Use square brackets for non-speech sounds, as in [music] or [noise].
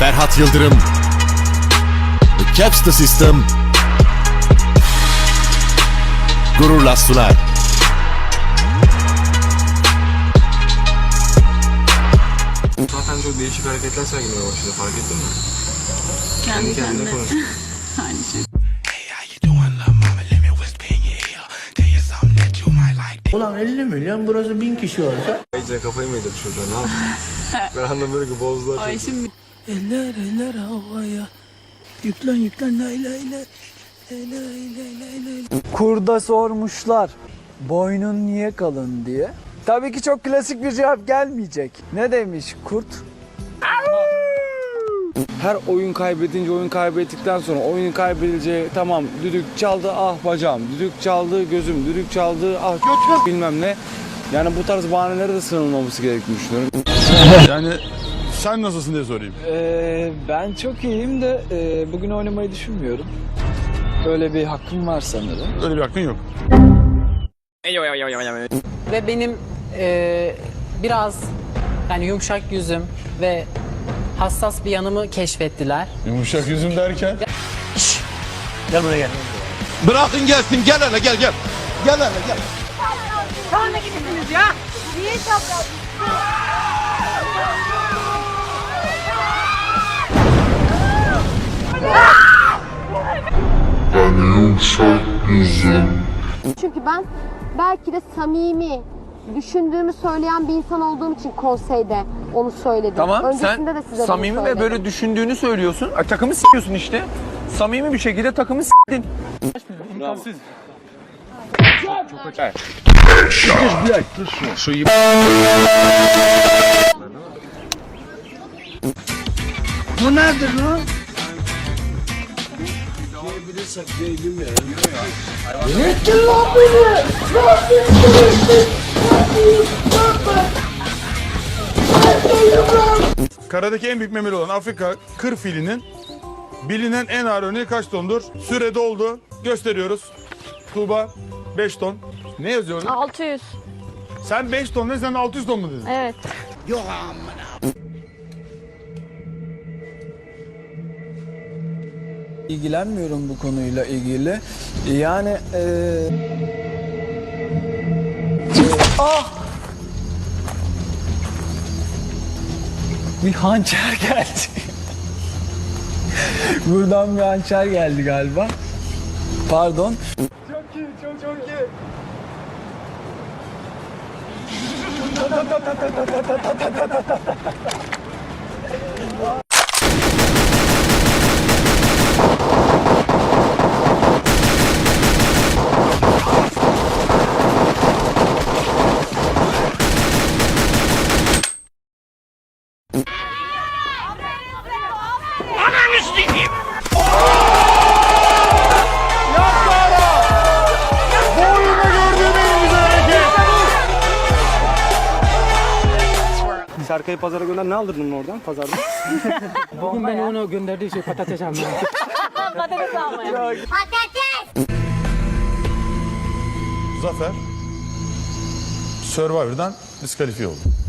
Ferhat Yıldırım The Caps the System Gururla sunar. Zaten çok değişik hareketler sergilemeye başladı fark ettin mi? Kendi kendine kendine. konuş. [laughs] Aynı şey. Ulan 50 milyon burası 1000 kişi olsa. İyice kafayı mı yedirdi çocuğa ne yaptı? [laughs] ben anlamıyorum ki bozdular çocuğu. Ay şimdi Eller eller havaya. Yüklen yüklen lay lay lay. Kurda sormuşlar boynun niye kalın diye. Tabii ki çok klasik bir cevap gelmeyecek. Ne demiş kurt? Her oyun kaybedince oyun kaybettikten sonra oyun kaybedince tamam düdük çaldı ah bacağım, düdük çaldı gözüm, düdük çaldı ah göt bilmem ne. Yani bu tarz bahanelere de sığınılmaması gerektiğini düşünüyorum. Yani sen nasılsın diye sorayım. Ee, ben çok iyiyim de e, bugün oynamayı düşünmüyorum. Böyle bir hakkım var sanırım. Öyle bir hakkın yok. ve benim e, biraz yani yumuşak yüzüm ve hassas bir yanımı keşfettiler. Yumuşak yüzüm derken. Bırakın gelsin gel hele gel gel. Gel hele gel. Çünkü ben belki de samimi düşündüğümü söyleyen bir insan olduğum için konseyde onu söyledim. Tamam Öncesinde de sen size samimi ve böyle düşündüğünü söylüyorsun. Ay, takımı s**yorsun işte. Samimi bir şekilde takımı Bu nedir lan? Karadaki en büyük memeli olan Afrika kır filinin bilinen en ağır örneği kaç tondur? Süre doldu. Gösteriyoruz. Tuğba 5 ton. Ne yazıyor orada? 600. Sen 5 ton dedin sen 600 ton mu dedin? Evet. İlgilenmiyorum bu konuyla ilgili. Yani e, ah! Bir hançer geldi. Buradan bir hançer geldi galiba. Pardon. Çok iyi, çok çok iyi. Serkay'ı pazara gönder ne aldırdın oradan pazarda? [laughs] Bugün ben onu gönderdiği şey patates almaya. [laughs] Zafer Survivor'dan diskalifiye oldu.